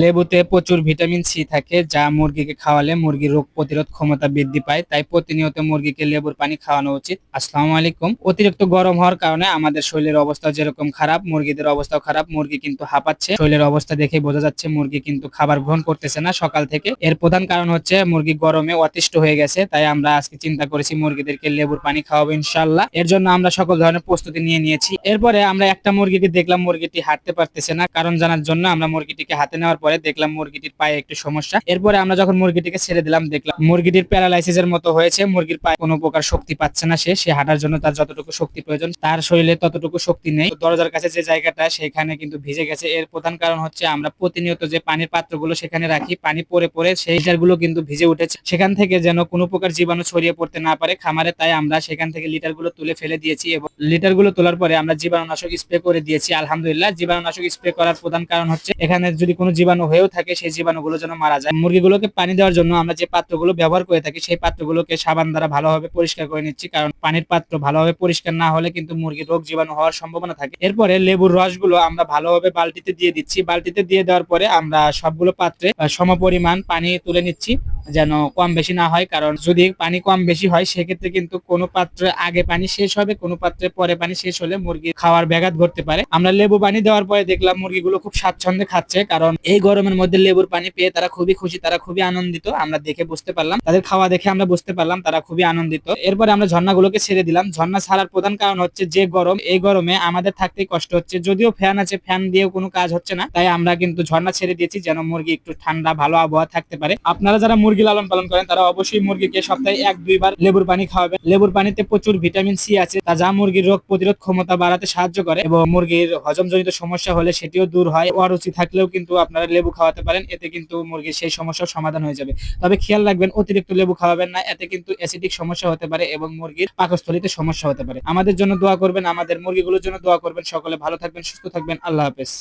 লেবুতে প্রচুর vitamin C থাকে, যা মুরগিকে খাওয়ালে মুরগির রোগ প্রতিরোধ ক্ষমতা বৃদ্ধি পায়, তাই প্রতিনিয়ত মুরগিকে লেবুর পানি খাওয়ানো উচিত। আসসালামু আলাইকুম। অতিরিক্ত গরম হওয়ার কারণে আমাদের শরীরের অবস্থা যেরকম খারাপ, মুরগিদের অবস্থাও খারাপ, মুরগি কিন্তু হাঁপাচ্ছে। শরীরের অবস্থা দেখে বোঝা যাচ্ছে মুরগি কিন্তু খাবার গ্রহণ করতেছে না সকাল থেকে। এর প্রধান কারণ হচ্ছে মুরগি গরমে অতিষ্ঠ হয়ে গেছে, তাই আমরা আজকে চিন্তা করেছি মুরগিদেরকে লেবুর পানি খাওয়াবো ইনশাল্লাহ এর জন্য আমরা সকল ধরনের প্রস্তুতি নিয়ে নিয়েছি। এরপরে আমরা একটা মুরগিকে দেখলাম মুরগিটি হাঁটতে পারতেছে না, কারণ জানার জন্য আমরা মুরগিটিকে হাতে নেওয়ার পরে দেখলাম মুরগিটির পায়ে একটু সমস্যা। এরপরে আমরা যখন মুরগিটিকে ছেড়ে দিলাম, দেখলাম মুরগিটির প্যারালাইসিসের মতো হয়েছে। মুরগির পায়ে কোনো প্রকার শক্তি পাচ্ছে না সে। হাঁটার জন্য তার যতটুকু শক্তি প্রয়োজন, তার শরীরে ততটুকু শক্তি নেই। দরজার কাছে যে জায়গাটা, সেখানে কিন্তু ভিজে গেছে। এর প্রধান কারণ হচ্ছে আমরা প্রতিনিয়ত যে পানির পাত্রগুলো সেখানে রাখি, পানি পরে পরে সেই লিটারগুলো কিন্তু ভিজে উঠেছে। সেখান থেকে যেন কোনো প্রকার জীবাণু ছড়িয়ে পড়তে না পারে খামারে, তাই আমরা সেখান থেকে লিটারগুলো তুলে ফেলে দিয়েছি এবং লিটারগুলো তোলার পরে আমরা জীবাণুনাশক স্প্রে করে দিয়েছি। আলহামদুলিল্লাহ, জীবাণুনাশক স্প্রে করার প্রধান কারণ হচ্ছে এখানে যদি কোনো জীবাণু হয়েও থাকে, সেই জীবাণুগুলো যেন মারা যায়। মুরগিগুলোকে পানি দেওয়ার জন্য আমরা যে পাত্রগুলো ব্যবহার করে থাকি, সেই পাত্রগুলোকে সাবান দ্বারা ভালোভাবে পরিষ্কার করে নিচ্ছি। কারণ পানির পাত্র ভালোভাবে পরিষ্কার না হলে কিন্তু মুরগির রোগ জীবাণু হওয়ার সম্ভাবনা থাকে। এরপরে লেবুর রসগুলো আমরা ভালোভাবে বালতিতে দিয়ে দিচ্ছি। বালতিতে দিয়ে দেওয়ার পরে আমরা সবগুলো পাত্রে সম সমপরিমাণ পানি তুলে নিচ্ছি। যেন কম বেশি না হয়, কারণ যদি পানি কম বেশি হয়, সেক্ষেত্রে কিন্তু কোনো পাত্রে আগে পানি শেষ হবে, কোনো পাত্রে পরে পানি শেষ হলে মুরগি খাওয়ার ব্যাঘাত ঘটতে পারে। আমরা লেবু পানি দেওয়ার পরে দেখলাম মুরগিগুলো খুব স্বাচ্ছন্দ্যে খাচ্ছে, কারণ এই গরমের মধ্যে লেবুর পানি পেয়ে তারা খুবই খুশি, তারা খুবই আনন্দিত। আমরা দেখে বুঝতে পারলাম, তাদের খাওয়া দেখে আমরা বুঝতে পারলাম, তারা খুবই আনন্দিত। এরপরে আমরা ঝর্ণাগুলোকে ছেড়ে দিলাম। ঝর্ণা ছাড়ার প্রধান কারণ হচ্ছে যে গরম, এই গরমে আমাদের থাকতেই কষ্ট হচ্ছে। যদিও ফ্যান আছে, ফ্যান দিয়েও কোনো কাজ হচ্ছে না, তাই আমরা কিন্তু ঝর্ণা ছেড়ে দিয়েছি যেন মুরগি একটু ঠান্ডা, ভালো আবহাওয়া থাকতে পারে। আপনারা যারা মুরগি লালন পালন করেন, তারা অবশ্যই মুরগিকে সপ্তাহে এক, দুইবার লেবুর পানি খাওয়াবেন লেবুর পানিতে প্রচুর ভিটামিন সি আছে, তা যা মুরগির রোগ প্রতিরোধ ক্ষমতা বাড়াতে সাহায্য করে এবং মুরগির হজমজনিত সমস্যা হলে সেটিও দূর হয়। অরুচি থাকলেও কিন্তু আপনারা লেবু খাওয়াতে পারেন, এতে কিন্তু মুরগির সেই সমস্যার সমাধান হয়ে যাবে। তবে খেয়াল রাখবেন, অতিরিক্ত লেবু খাওয়াবেন না, এতে কিন্তু অ্যাসিডিক সমস্যা হতে পারে এবং মুরগির পাকস্থলিতে সমস্যা হতে পারে। আমাদের জন্য দোয়া করবেন, আমাদের মুরগিগুলোর জন্য দোয়া করবেন। সকলে ভালো থাকবেন, সুস্থ থাকবেন। আল্লাহ হাফেজ।